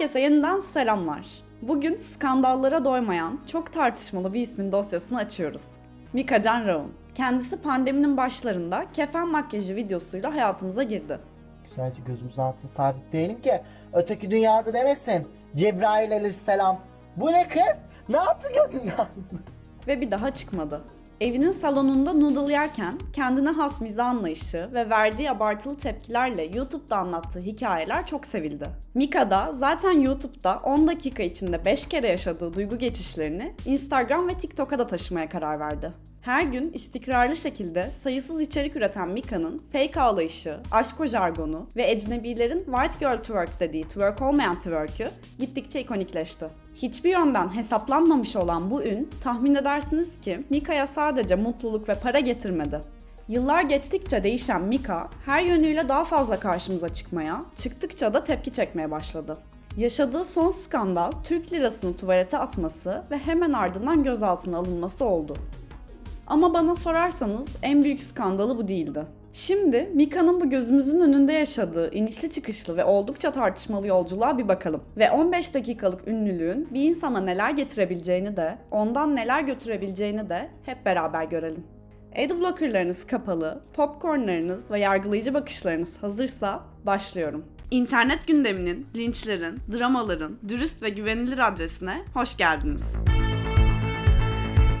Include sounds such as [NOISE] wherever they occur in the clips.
Herkese yeniden selamlar. Bugün skandallara doymayan, çok tartışmalı bir ismin dosyasını açıyoruz. Mika Can Raun. Kendisi pandeminin başlarında kefen makyajı videosuyla hayatımıza girdi. Sadece gözümüzün altına sabitleyelim ki öteki dünyada demesin. Cebrail aleyhisselam. Bu ne kız? Ne yaptı gözünden? Ve bir daha çıkmadı. Evinin salonunda noodle yerken kendine has mizah anlayışı ve verdiği abartılı tepkilerle YouTube'da anlattığı hikayeler çok sevildi. Mika da zaten YouTube'da 10 dakika içinde 5 kere yaşadığı duygu geçişlerini Instagram ve TikTok'a da taşımaya karar verdi. Her gün istikrarlı şekilde sayısız içerik üreten Mika'nın fake ağlayışı, aşk o jargonu ve ecnebilerin white girl twerk dediği twerk olmayan twerk'ü gittikçe ikonikleşti. Hiçbir yönden hesaplanmamış olan bu ün tahmin edersiniz ki Mika'ya sadece mutluluk ve para getirmedi. Yıllar geçtikçe değişen Mika her yönüyle daha fazla karşımıza çıkmaya, çıktıkça da tepki çekmeye başladı. Yaşadığı son skandal Türk lirasını tuvalete atması ve hemen ardından gözaltına alınması oldu. Ama bana sorarsanız en büyük skandalı bu değildi. Şimdi Mika'nın bu gözümüzün önünde yaşadığı inişli çıkışlı ve oldukça tartışmalı yolculuğa bir bakalım. Ve 15 dakikalık ünlülüğün bir insana neler getirebileceğini de, ondan neler götürebileceğini de hep beraber görelim. Adblockerlarınız kapalı, popcornlarınız ve yargılayıcı bakışlarınız hazırsa başlıyorum. İnternet gündeminin, linçlerin, dramaların dürüst ve güvenilir adresine hoş geldiniz.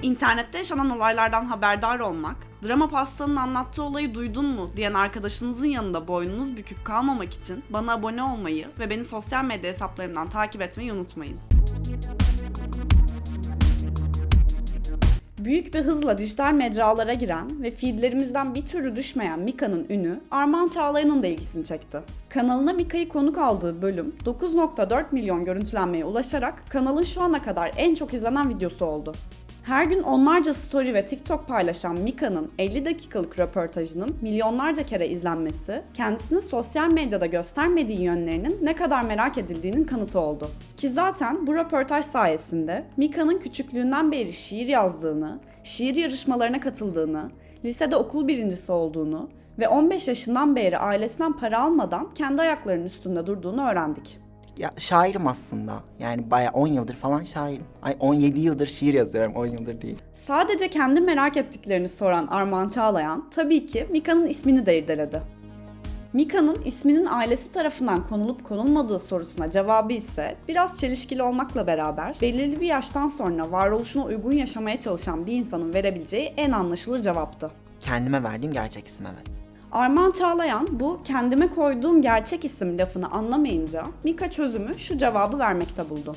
İnternette yaşanan olaylardan haberdar olmak, drama pastanın anlattığı olayı duydun mu diyen arkadaşınızın yanında boynunuz bükük kalmamak için bana abone olmayı ve beni sosyal medya hesaplarımdan takip etmeyi unutmayın. Büyük bir hızla dijital mecralara giren ve feedlerimizden bir türlü düşmeyen Mika'nın ünü Armağan Çağlayan'ın da ilgisini çekti. Kanalına Mika'yı konuk aldığı bölüm 9.4 milyon görüntülenmeye ulaşarak kanalın şu ana kadar en çok izlenen videosu oldu. Her gün onlarca story ve TikTok paylaşan Mika'nın 50 dakikalık röportajının milyonlarca kere izlenmesi, kendisini sosyal medyada göstermediği yönlerinin ne kadar merak edildiğinin kanıtı oldu. Ki zaten bu röportaj sayesinde Mika'nın küçüklüğünden beri şiir yazdığını, şiir yarışmalarına katıldığını, lisede okul birincisi olduğunu ve 15 yaşından beri ailesinden para almadan kendi ayaklarının üstünde durduğunu öğrendik. Ya şairim aslında. Yani bayağı 10 yıldır falan şairim. Ay 17 yıldır şiir yazıyorum 10 yıldır değil. Sadece kendi merak ettiklerini soran Armağan Çağlayan tabii ki Mika'nın ismini de irdeledi. Mika'nın isminin ailesi tarafından konulup konulmadığı sorusuna cevabı ise biraz çelişkili olmakla beraber belirli bir yaştan sonra varoluşuna uygun yaşamaya çalışan bir insanın verebileceği en anlaşılır cevaptı. Kendime verdiğim gerçek isim evet. Armağan Çağlayan bu kendime koyduğum gerçek isim lafını anlamayınca Mika çözümü şu cevabı vermekte buldu.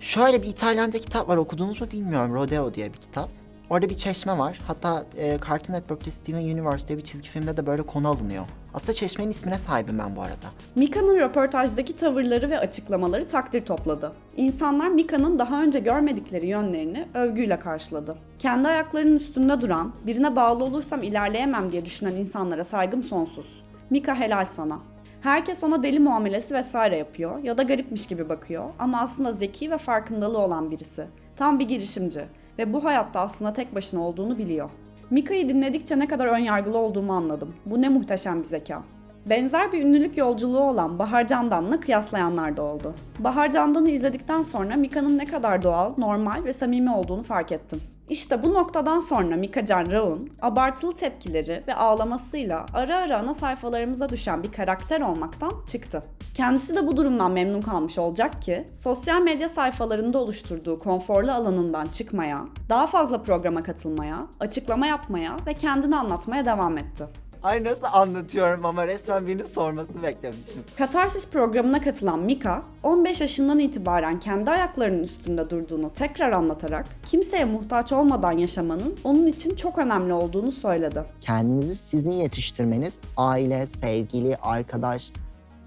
Şöyle bir İtalyanca kitap var okudunuz mu bilmiyorum. Rodeo diye bir kitap. Orada bir çeşme var. Hatta e, Cartoon Network'te Steven Universe diye bir çizgi filmde de böyle konu alınıyor. Aslında çeşmenin ismine sahibim ben bu arada. Mika'nın röportajdaki tavırları ve açıklamaları takdir topladı. İnsanlar Mika'nın daha önce görmedikleri yönlerini övgüyle karşıladı. Kendi ayaklarının üstünde duran, birine bağlı olursam ilerleyemem diye düşünen insanlara saygım sonsuz. Mika helal sana. Herkes ona deli muamelesi vesaire yapıyor ya da garipmiş gibi bakıyor ama aslında zeki ve farkındalığı olan birisi. Tam bir girişimci ve bu hayatta aslında tek başına olduğunu biliyor. Mika'yı dinledikçe ne kadar önyargılı olduğumu anladım. Bu ne muhteşem bir zeka. Benzer bir ünlülük yolculuğu olan Bahar Candan'la kıyaslayanlar da oldu. Bahar Candan'ı izledikten sonra Mika'nın ne kadar doğal, normal ve samimi olduğunu fark ettim. İşte bu noktadan sonra Mika Can Raun, abartılı tepkileri ve ağlamasıyla ara ara ana sayfalarımıza düşen bir karakter olmaktan çıktı. Kendisi de bu durumdan memnun kalmış olacak ki, sosyal medya sayfalarında oluşturduğu konforlu alanından çıkmaya, daha fazla programa katılmaya, açıklama yapmaya ve kendini anlatmaya devam etti. Ay nasıl anlatıyorum ama resmen birinin sormasını beklemişim. Katarsis programına katılan Mika, 15 yaşından itibaren kendi ayaklarının üstünde durduğunu tekrar anlatarak kimseye muhtaç olmadan yaşamanın onun için çok önemli olduğunu söyledi. kendinizi sizin yetiştirmeniz, aile, sevgili, arkadaş,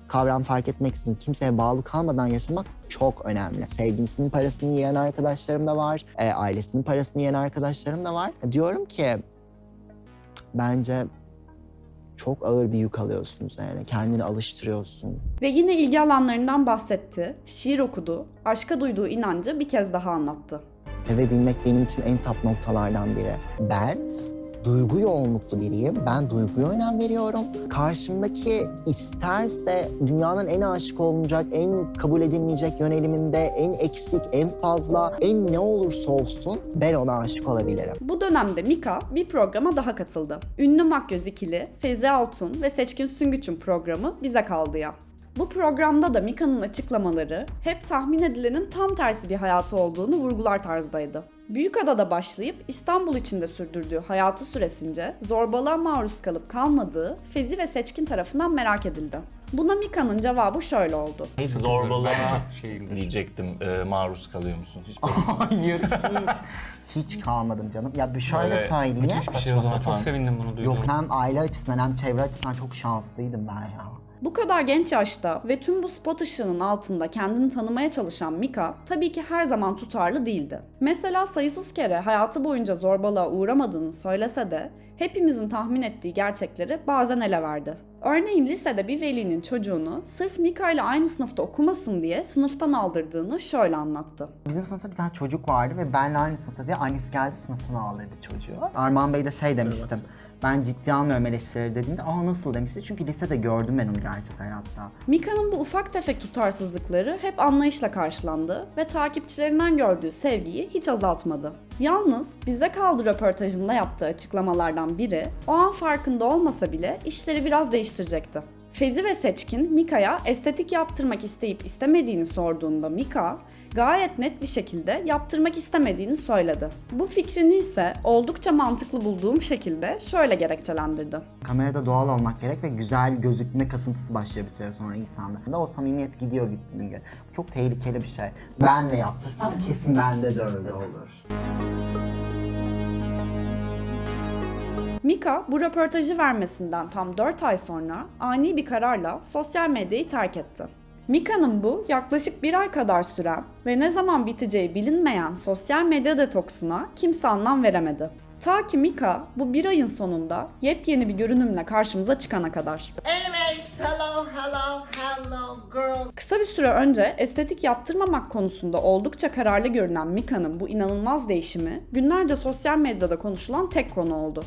kavram fark etmeksizin kimseye bağlı kalmadan yaşamak çok önemli. Sevgilisinin parasını yiyen arkadaşlarım da var, e, ailesinin parasını yiyen arkadaşlarım da var. Diyorum ki bence çok ağır bir yük alıyorsunuz yani kendini alıştırıyorsun. Ve yine ilgi alanlarından bahsetti, şiir okudu, aşka duyduğu inancı bir kez daha anlattı. Sevebilmek benim için en top noktalardan biri. Ben duygu yoğunluklu biriyim. Ben duyguya önem veriyorum. Karşımdaki isterse dünyanın en aşık olunacak, en kabul edilmeyecek yöneliminde, en eksik, en fazla, en ne olursa olsun ben ona aşık olabilirim. Bu dönemde Mika bir programa daha katıldı. Ünlü makyöz ikili Feyzi Altun ve Seçkin Süngüç'ün programı Bize Kaldı Ya. Bu programda da Mika'nın açıklamaları hep tahmin edilenin tam tersi bir hayatı olduğunu vurgular tarzdaydı. Büyükada'da başlayıp İstanbul içinde sürdürdüğü hayatı süresince zorbalığa maruz kalıp kalmadığı Fezi ve Seçkin tarafından merak edildi. Buna Mika'nın cevabı şöyle oldu. Hiç zorbalığa çok [LAUGHS] şey- diyecektim e, maruz kalıyor musun? Hiç [LAUGHS] Hayır, hiç. Hiç kalmadım canım. Ya bir şöyle Böyle söyleyeyim. şey. Çok sevindim bunu Yok duyduğum. hem aile açısından hem çevre açısından çok şanslıydım ben ya. Bu kadar genç yaşta ve tüm bu spot ışığının altında kendini tanımaya çalışan Mika tabii ki her zaman tutarlı değildi. Mesela sayısız kere hayatı boyunca zorbalığa uğramadığını söylese de hepimizin tahmin ettiği gerçekleri bazen ele verdi. Örneğin lisede bir velinin çocuğunu sırf Mika ile aynı sınıfta okumasın diye sınıftan aldırdığını şöyle anlattı. Bizim sınıfta bir tane çocuk vardı ve benle aynı sınıfta diye annesi geldi sınıftan aldırdı çocuğu. Armağan Bey de şey demiştim. Ben ciddiye almıyorum eleştirileri dediğinde aa nasıl demişti. Çünkü lisede gördüm ben onu gerçek hayatta. Mika'nın bu ufak tefek tutarsızlıkları hep anlayışla karşılandı ve takipçilerinden gördüğü sevgiyi hiç azaltmadı. Yalnız bize kaldı röportajında yaptığı açıklamalardan biri o an farkında olmasa bile işleri biraz değiştirecekti. Fezi ve Seçkin Mika'ya estetik yaptırmak isteyip istemediğini sorduğunda Mika gayet net bir şekilde yaptırmak istemediğini söyledi. Bu fikrini ise oldukça mantıklı bulduğum şekilde şöyle gerekçelendirdi. Kamerada doğal olmak gerek ve güzel gözükme kasıntısı başlıyor bir süre sonra insanda. Da o samimiyet gidiyor gittiğine göre. Çok tehlikeli bir şey. Ben de yaptırsam kesin bende de öyle olur. Mika bu röportajı vermesinden tam 4 ay sonra ani bir kararla sosyal medyayı terk etti. Mika'nın bu yaklaşık bir ay kadar süren ve ne zaman biteceği bilinmeyen sosyal medya detoksuna kimse anlam veremedi. Ta ki Mika bu bir ayın sonunda yepyeni bir görünümle karşımıza çıkana kadar. Anyways, hello, hello, hello, girl. Kısa bir süre önce estetik yaptırmamak konusunda oldukça kararlı görünen Mika'nın bu inanılmaz değişimi günlerce sosyal medyada konuşulan tek konu oldu.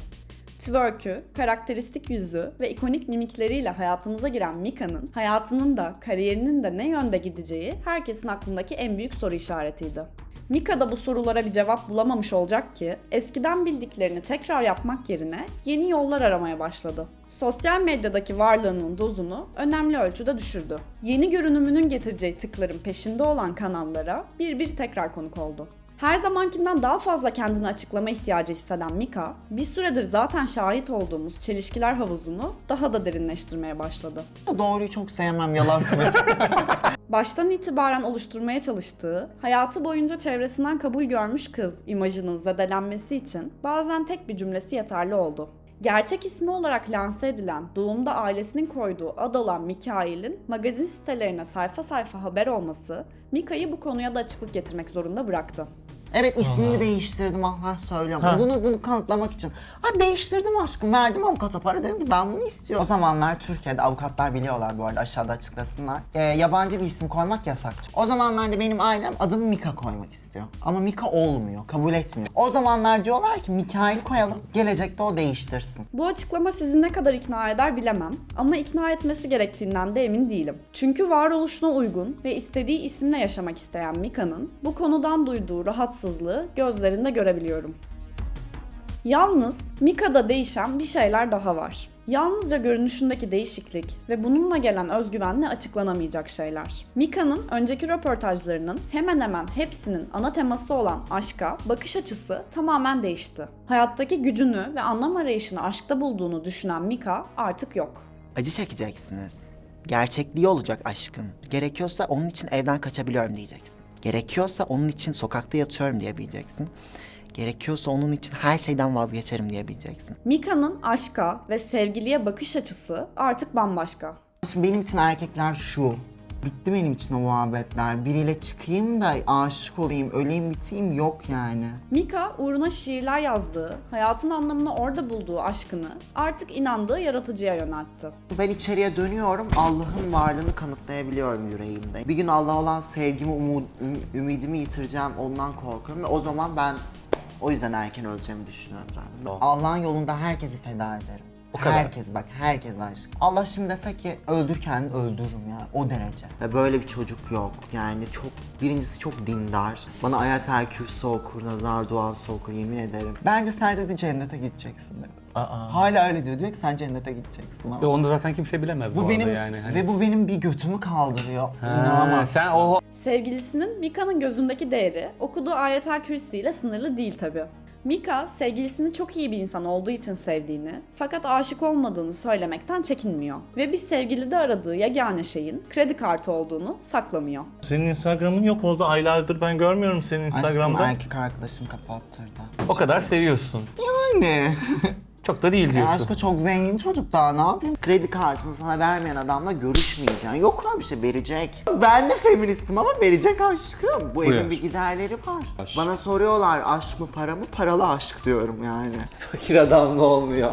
Twerk'ü, karakteristik yüzü ve ikonik mimikleriyle hayatımıza giren Mika'nın hayatının da kariyerinin de ne yönde gideceği herkesin aklındaki en büyük soru işaretiydi. Mika da bu sorulara bir cevap bulamamış olacak ki eskiden bildiklerini tekrar yapmak yerine yeni yollar aramaya başladı. Sosyal medyadaki varlığının dozunu önemli ölçüde düşürdü. Yeni görünümünün getireceği tıkların peşinde olan kanallara bir bir tekrar konuk oldu. Her zamankinden daha fazla kendini açıklama ihtiyacı hisseden Mika, bir süredir zaten şahit olduğumuz çelişkiler havuzunu daha da derinleştirmeye başladı. Doğruyu çok sevmem, yalan severim. [LAUGHS] Baştan itibaren oluşturmaya çalıştığı, hayatı boyunca çevresinden kabul görmüş kız imajının zedelenmesi için bazen tek bir cümlesi yeterli oldu. Gerçek ismi olarak lanse edilen doğumda ailesinin koyduğu ad olan Mikail'in magazin sitelerine sayfa sayfa haber olması Mika'yı bu konuya da açıklık getirmek zorunda bıraktı. Evet ismimi değiştirdim Allah söylüyorum. Bunu bunu kanıtlamak için. Ha değiştirdim aşkım. Verdim avukata para dedim ki ben bunu istiyorum. O zamanlar Türkiye'de avukatlar biliyorlar bu arada aşağıda açıklasınlar. Ee, yabancı bir isim koymak yasak. O zamanlarda benim ailem adımı Mika koymak istiyor. Ama Mika olmuyor. Kabul etmiyor. O zamanlar diyorlar ki Mikail koyalım. Gelecekte o değiştirsin. Bu açıklama sizi ne kadar ikna eder bilemem ama ikna etmesi gerektiğinden de emin değilim. Çünkü varoluşuna uygun ve istediği isimle yaşamak isteyen Mika'nın bu konudan duyduğu rahatsızlığı gözlerinde görebiliyorum. Yalnız Mika'da değişen bir şeyler daha var. Yalnızca görünüşündeki değişiklik ve bununla gelen özgüvenle açıklanamayacak şeyler. Mika'nın önceki röportajlarının hemen hemen hepsinin ana teması olan aşka bakış açısı tamamen değişti. Hayattaki gücünü ve anlam arayışını aşkta bulduğunu düşünen Mika artık yok. Acı çekeceksiniz. Gerçekliği olacak aşkın. Gerekiyorsa onun için evden kaçabiliyorum diyeceksin. Gerekiyorsa onun için sokakta yatıyorum diyebileceksin. Gerekiyorsa onun için her şeyden vazgeçerim diyebileceksin. Mika'nın aşka ve sevgiliye bakış açısı artık bambaşka. Şimdi benim için erkekler şu. Bitti benim için o muhabbetler. Biriyle çıkayım da aşık olayım, öleyim biteyim yok yani. Mika uğruna şiirler yazdığı, hayatın anlamını orada bulduğu aşkını artık inandığı yaratıcıya yöneltti. Ben içeriye dönüyorum, Allah'ın varlığını kanıtlayabiliyorum yüreğimde. Bir gün Allah'a olan sevgimi, umud, üm- ümidimi yitireceğim, ondan korkuyorum ve o zaman ben O yüzden erken öleceğimi düşünüyorum zaten. Allah'ın yolunda herkesi feda ederim. O kadar. Herkes bak herkes aşk. Allah şimdi dese ki öldür kendini öldürürüm ya o derece. Ve böyle bir çocuk yok. Yani çok birincisi çok dindar. Bana ayetel kürsü okur, nazar duası okur yemin ederim. Bence sen dedi cennete gideceksin dedi. Aa. Hala öyle diyor. Diyor ki sen cennete gideceksin. Ve onu zaten kimse bilemez bu, Bu benim yani. Hani- ve bu benim bir götümü kaldırıyor. Ha. Sen o Sevgilisinin Mika'nın gözündeki değeri okuduğu ayetel kürsi ile sınırlı değil tabi. Mika sevgilisini çok iyi bir insan olduğu için sevdiğini fakat aşık olmadığını söylemekten çekinmiyor. Ve bir sevgilide aradığı yegane şeyin kredi kartı olduğunu saklamıyor. Senin Instagram'ın yok oldu. Aylardır ben görmüyorum senin Instagram'da. Aşkım erkek arkadaşım kapattırdı. o kadar seviyorsun. Anne. [LAUGHS] Çok da değil Ya diyorsun. aşkım çok zengin çocuk daha ne yapayım? Kredi kartını sana vermeyen adamla görüşmeyeceksin. Yok öyle bir şey verecek. Ben de feministim ama verecek aşkım. Bu evin Buyur. bir giderleri var. Aşk. Bana soruyorlar aşk mı para mı? Paralı aşk diyorum yani. Fakir adamla olmuyor.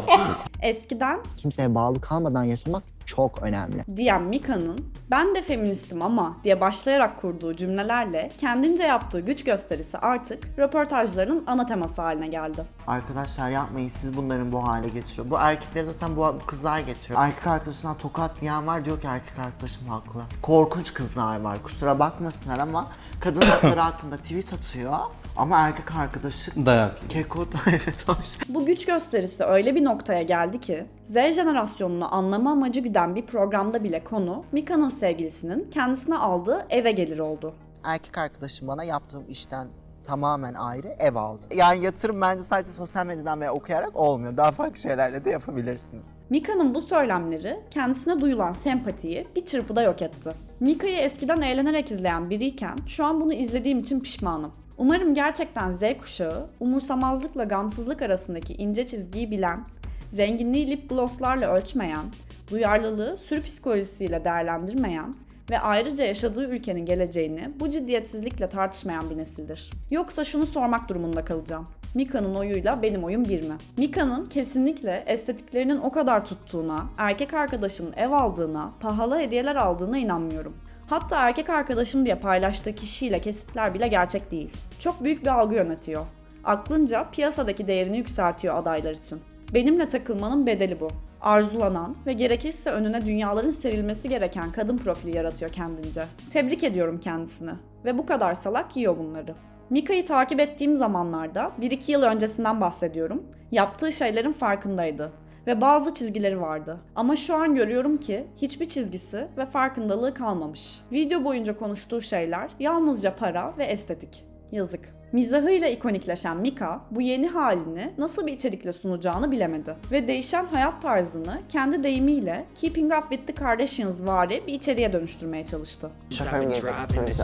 Eskiden Kimseye bağlı kalmadan yaşamak çok önemli. diyen Mika'nın ben de feministim ama diye başlayarak kurduğu cümlelerle kendince yaptığı güç gösterisi artık röportajlarının ana teması haline geldi. Arkadaşlar yapmayın siz bunların bu hale getiriyor. Bu erkekleri zaten bu kızlar getiriyor. Erkek arkadaşına tokat diyen var diyor ki erkek arkadaşım haklı. Korkunç kızlar var kusura bakmasınlar ama kadın hakları [COUGHS] hakkında tweet atıyor. Ama erkek arkadaşı Dayak. keko [LAUGHS] evet aşk. Bu güç gösterisi öyle bir noktaya geldi ki Z jenerasyonunu anlama amacı güden bir programda bile konu Mika'nın sevgilisinin kendisine aldığı eve gelir oldu. Erkek arkadaşım bana yaptığım işten tamamen ayrı ev aldı. Yani yatırım bence sadece sosyal medyadan veya okuyarak olmuyor. Daha farklı şeylerle de yapabilirsiniz. Mika'nın bu söylemleri kendisine duyulan sempatiyi bir çırpıda yok etti. Mika'yı eskiden eğlenerek izleyen biriyken şu an bunu izlediğim için pişmanım. Umarım gerçekten Z kuşağı umursamazlıkla gamsızlık arasındaki ince çizgiyi bilen, zenginliği lip glosslarla ölçmeyen, duyarlılığı sürü psikolojisiyle değerlendirmeyen ve ayrıca yaşadığı ülkenin geleceğini bu ciddiyetsizlikle tartışmayan bir nesildir. Yoksa şunu sormak durumunda kalacağım. Mika'nın oyuyla benim oyum bir mi? Mika'nın kesinlikle estetiklerinin o kadar tuttuğuna, erkek arkadaşının ev aldığına, pahalı hediyeler aldığına inanmıyorum. Hatta erkek arkadaşım diye paylaştığı kişiyle kesitler bile gerçek değil. Çok büyük bir algı yönetiyor. Aklınca piyasadaki değerini yükseltiyor adaylar için. Benimle takılmanın bedeli bu. Arzulanan ve gerekirse önüne dünyaların serilmesi gereken kadın profili yaratıyor kendince. Tebrik ediyorum kendisini. Ve bu kadar salak yiyor bunları. Mika'yı takip ettiğim zamanlarda, 1-2 yıl öncesinden bahsediyorum, yaptığı şeylerin farkındaydı ve bazı çizgileri vardı. Ama şu an görüyorum ki hiçbir çizgisi ve farkındalığı kalmamış. Video boyunca konuştuğu şeyler yalnızca para ve estetik. Yazık. Mizahıyla ikonikleşen Mika bu yeni halini nasıl bir içerikle sunacağını bilemedi. Ve değişen hayat tarzını kendi deyimiyle Keeping Up With The Kardashians vari bir içeriğe dönüştürmeye çalıştı. Şoför gelecek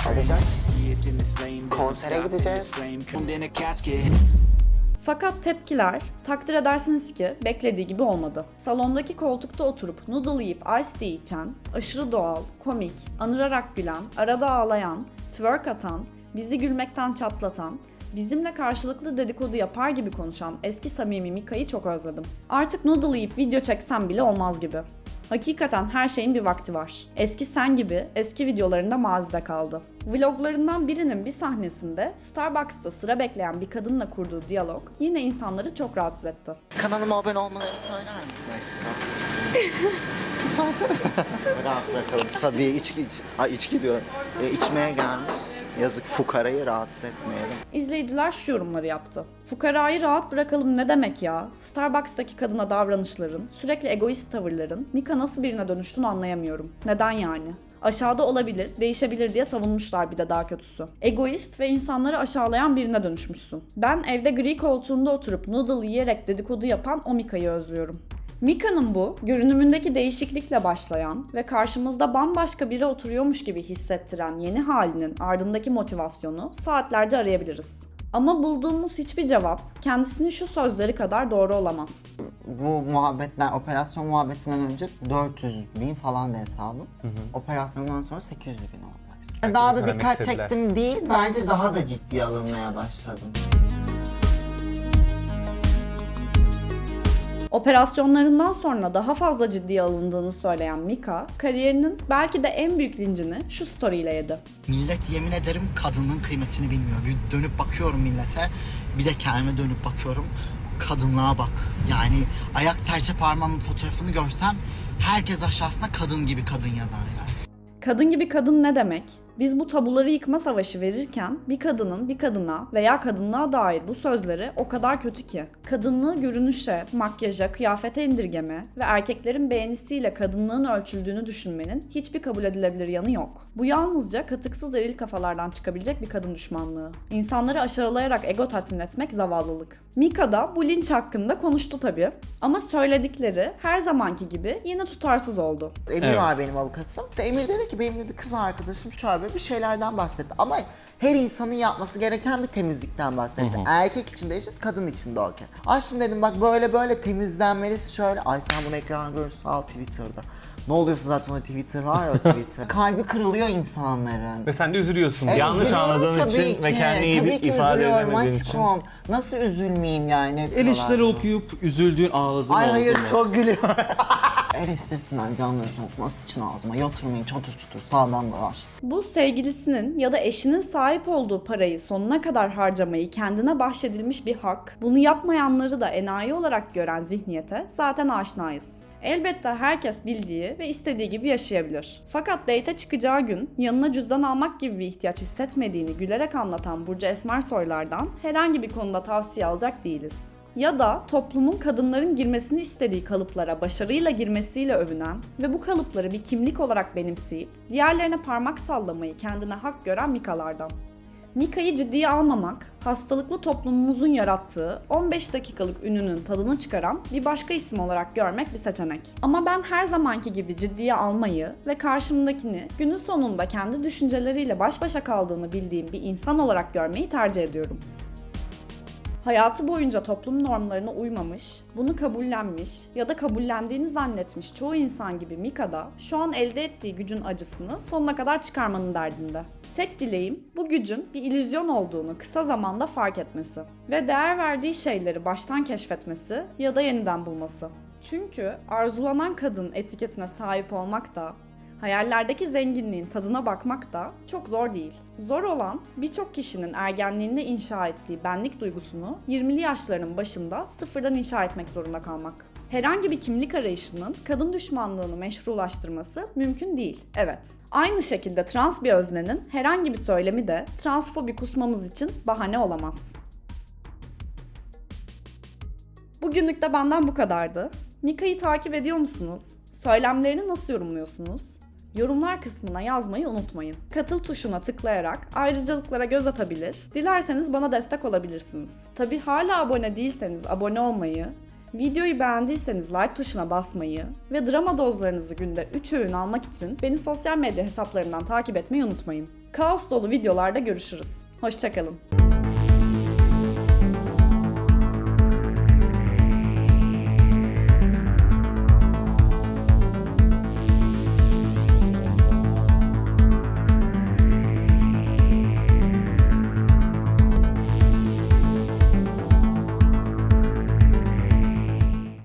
alacak. Konsere gideceğiz. Fakat tepkiler takdir edersiniz ki beklediği gibi olmadı. Salondaki koltukta oturup noodle yiyip ice tea içen, aşırı doğal, komik, anırarak gülen, arada ağlayan, twerk atan, bizi gülmekten çatlatan, bizimle karşılıklı dedikodu yapar gibi konuşan eski samimi Mika'yı çok özledim. Artık noodle yiyip video çeksem bile olmaz gibi. Hakikaten her şeyin bir vakti var. Eski sen gibi eski videolarında mazide kaldı. Vloglarından birinin bir sahnesinde Starbucks'ta sıra bekleyen bir kadınla kurduğu diyalog yine insanları çok rahatsız etti. Kanalıma abone olmalarını söyler misin aşkım? [LAUGHS] Rahat bırakalım. Sabiye içki iç. Ay içki diyorum. E, içmeye gelmiş. Yazık fukarayı rahatsız etmeyelim. İzleyiciler şu yorumları yaptı. Fukarayı rahat bırakalım ne demek ya? Starbucks'taki kadına davranışların, sürekli egoist tavırların Mika nasıl birine dönüştüğünü anlayamıyorum. Neden yani? Aşağıda olabilir, değişebilir diye savunmuşlar bir de daha kötüsü. Egoist ve insanları aşağılayan birine dönüşmüşsün. Ben evde gri koltuğunda oturup noodle yiyerek dedikodu yapan o Mika'yı özlüyorum. Mika'nın bu, görünümündeki değişiklikle başlayan ve karşımızda bambaşka biri oturuyormuş gibi hissettiren yeni halinin ardındaki motivasyonu saatlerce arayabiliriz. Ama bulduğumuz hiçbir cevap kendisinin şu sözleri kadar doğru olamaz. Bu muhabbetler, operasyon muhabbetinden önce 400 bin falan da hesabım. Operasyondan sonra 800 bin oldu. Daha da dikkat çektim değil, bence daha da ciddiye alınmaya başladım. Operasyonlarından sonra daha fazla ciddiye alındığını söyleyen Mika, kariyerinin belki de en büyük lincini şu story ile yedi. Millet yemin ederim kadının kıymetini bilmiyor. Bir dönüp bakıyorum millete. Bir de kendime dönüp bakıyorum. Kadınlığa bak. Yani ayak serçe parmağımın fotoğrafını görsem herkes aşağısına kadın gibi kadın yazar yani. Kadın gibi kadın ne demek? Biz bu tabuları yıkma savaşı verirken bir kadının bir kadına veya kadınlığa dair bu sözleri o kadar kötü ki. Kadınlığı görünüşe, makyaja, kıyafete indirgeme ve erkeklerin beğenisiyle kadınlığın ölçüldüğünü düşünmenin hiçbir kabul edilebilir yanı yok. Bu yalnızca katıksız eril kafalardan çıkabilecek bir kadın düşmanlığı. İnsanları aşağılayarak ego tatmin etmek zavallılık. Mika da bu linç hakkında konuştu tabii. Ama söyledikleri her zamanki gibi yine tutarsız oldu. Emir Evet. var benim avukatım. İşte Emir dedi ki benim dedi kız arkadaşım şöyle bir şeylerden bahsetti. Ama her insanın yapması gereken bir temizlikten bahsetti. Erkek için de eşit, kadın için de okey. Ay şimdi dedim bak böyle böyle temizlenmelisi şöyle. Ay sen bunu ekrana görürsün al Twitter'da. Ne oluyorsa zaten o Twitter var ya o [LAUGHS] Twitter. Kalbi kırılıyor insanların. Ve sen de üzülüyorsun. Evet, Yanlış üzülüyorum anladığın tabii için ve ki. kendini iyi Tabii ki ifade üzülüyorum edemediğin için. aşkım. Nasıl üzülmeyeyim yani? El işleri okuyup üzüldüğün, ağladığın Ay oldu hayır mu? çok gülüyorum. [LAUGHS] El istesinler canları sokma sıçın ağzıma yatırmayın çatır çutur sağdan dolar. Bu sevgilisinin ya da eşinin sahip olduğu parayı sonuna kadar harcamayı kendine bahşedilmiş bir hak. Bunu yapmayanları da enayi olarak gören zihniyete zaten aşinayız. Elbette herkes bildiği ve istediği gibi yaşayabilir. Fakat date çıkacağı gün yanına cüzdan almak gibi bir ihtiyaç hissetmediğini gülerek anlatan Burcu Esmersoylar'dan herhangi bir konuda tavsiye alacak değiliz ya da toplumun kadınların girmesini istediği kalıplara başarıyla girmesiyle övünen ve bu kalıpları bir kimlik olarak benimseyip diğerlerine parmak sallamayı kendine hak gören Mikalardan. Mika'yı ciddiye almamak, hastalıklı toplumumuzun yarattığı 15 dakikalık ününün tadını çıkaran bir başka isim olarak görmek bir seçenek. Ama ben her zamanki gibi ciddiye almayı ve karşımdakini günün sonunda kendi düşünceleriyle baş başa kaldığını bildiğim bir insan olarak görmeyi tercih ediyorum. Hayatı boyunca toplum normlarına uymamış, bunu kabullenmiş ya da kabullendiğini zannetmiş çoğu insan gibi Mika da şu an elde ettiği gücün acısını sonuna kadar çıkarmanın derdinde. Tek dileğim bu gücün bir illüzyon olduğunu kısa zamanda fark etmesi ve değer verdiği şeyleri baştan keşfetmesi ya da yeniden bulması. Çünkü arzulanan kadın etiketine sahip olmak da Hayallerdeki zenginliğin tadına bakmak da çok zor değil. Zor olan birçok kişinin ergenliğinde inşa ettiği benlik duygusunu 20'li yaşlarının başında sıfırdan inşa etmek zorunda kalmak. Herhangi bir kimlik arayışının kadın düşmanlığını meşrulaştırması mümkün değil. Evet. Aynı şekilde trans bir öznenin herhangi bir söylemi de transfobi kusmamız için bahane olamaz. Bugünlük de benden bu kadardı. Mika'yı takip ediyor musunuz? Söylemlerini nasıl yorumluyorsunuz? Yorumlar kısmına yazmayı unutmayın. Katıl tuşuna tıklayarak ayrıcalıklara göz atabilir, dilerseniz bana destek olabilirsiniz. Tabi hala abone değilseniz abone olmayı, videoyu beğendiyseniz like tuşuna basmayı ve drama dozlarınızı günde 3 öğün almak için beni sosyal medya hesaplarımdan takip etmeyi unutmayın. Kaos dolu videolarda görüşürüz. Hoşçakalın.